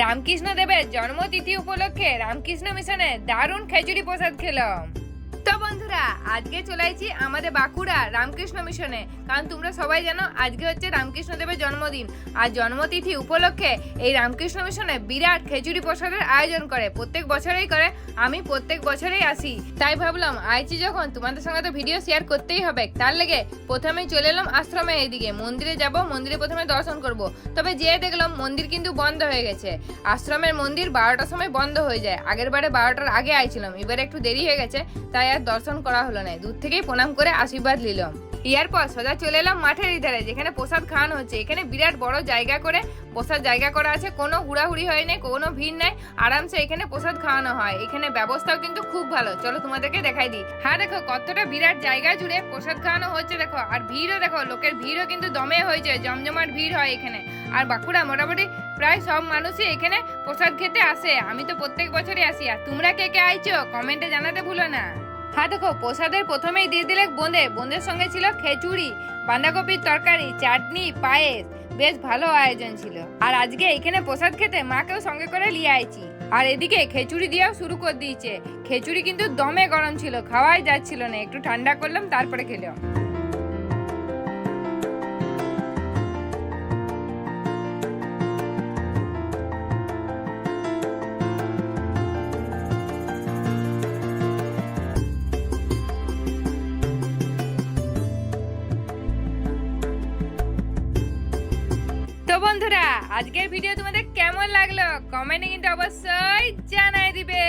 রামকৃষ্ণ দেবের জন্মতিথি উপলক্ষে রামকৃষ্ণ মিশনে দারুণ খেচুড়ি প্রসাদ খেলাম। তো বন্ধুরা, আজকে চলে আসছি আমাদের বাঁকুড়া রামকৃষ্ণ মিশনে। কারণ তোমরা সবাই জানো, আজকে হচ্ছে রামকৃষ্ণ দেবের জন্মদিন। আর জন্মতিথি উপলক্ষে এই রামকৃষ্ণ মিশনে বিরাট খেচুড়ি প্রসাদের আয়োজন করে। প্রত্যেক বছরেই করে, আমি প্রত্যেক বছরেই আসি। তাই ভাবলাম, আইছি যখন, তোমাদের সঙ্গে তো ভিডিও শেয়ার করতেই হবে। তার লেগে প্রথমেই চলে এলাম আশ্রমে এইদিকে। মন্দিরে যাব, মন্দিরে প্রথমে দর্শন করব। তবে যেয়ে দেখলাম, মন্দির কিন্তু বন্ধ হয়ে গেছে। আশ্রমের মন্দির বারোটার সময় বন্ধ হয়ে যায়। আগের বারে বারোটার আগে আইছিলাম। এবারে একটু দেরি হয়ে গেছে, তাই আর দর্শন করা হলো না। দূর থেকেই প্রণাম করে আশীর্বাদ নিলাম। ইয়ার পর সোজা চলে এলাম মাঠের ইধারে, যেখানে প্রসাদ খাওয়ানো হচ্ছে। এখানে বিরাট বড় জায়গা করে প্রসাদ জায়গা করা আছে। কোনো হুড়াহুড়ি হয় নাই, কোনো ভিড় নাই। আরামসে এখানে প্রসাদ খাওয়ানো হয়। এখানে ব্যবস্থাও কিন্তু খুব ভালো। চলো তোমাদেরকে দেখাই দিই। হ্যাঁ দেখো, কতটা বিরাট জায়গা জুড়ে প্রসাদ খাওয়ানো হচ্ছে, দেখো। আর ভিড়ও, দেখো, লোকের ভিড়ও কিন্তু দমে হয়েছে। জমজমাট ভিড় হয় এখানে। আর বাঁকুড়া মোটামুটি প্রায় সব মানুষই এখানে প্রসাদ খেতে আসে। আমি তো প্রত্যেক বছরই আসি। আর তোমরা কে কে আইছো, কমেন্টে জানাতে ভুলো না। হ্যাঁ দেখো, প্রসাদের প্রথমেই দিয়ে দিলে বোঁদে। বোঁদের সঙ্গে ছিল খেচুড়ি, বাঁধাকপির তরকারি, চাটনি, পায়েস। বেশ ভালো আয়োজন ছিল। আর আজকে এখানে প্রসাদ খেতে মাকেও সঙ্গে করে নিয়ে আইছি। আর এদিকে খেচুড়ি দিয়েও শুরু করে দিয়েছে। খেচুড়ি কিন্তু দমে গরম ছিল, খাওয়াই যাচ্ছিল না। একটু ঠান্ডা করলাম, তারপরে খেলাম বন্ধুরা আজকের ভিডিও তোমাদের কেমন লাগল? কমেন্টে কিন্তু অবশ্যই জানাই দিবে।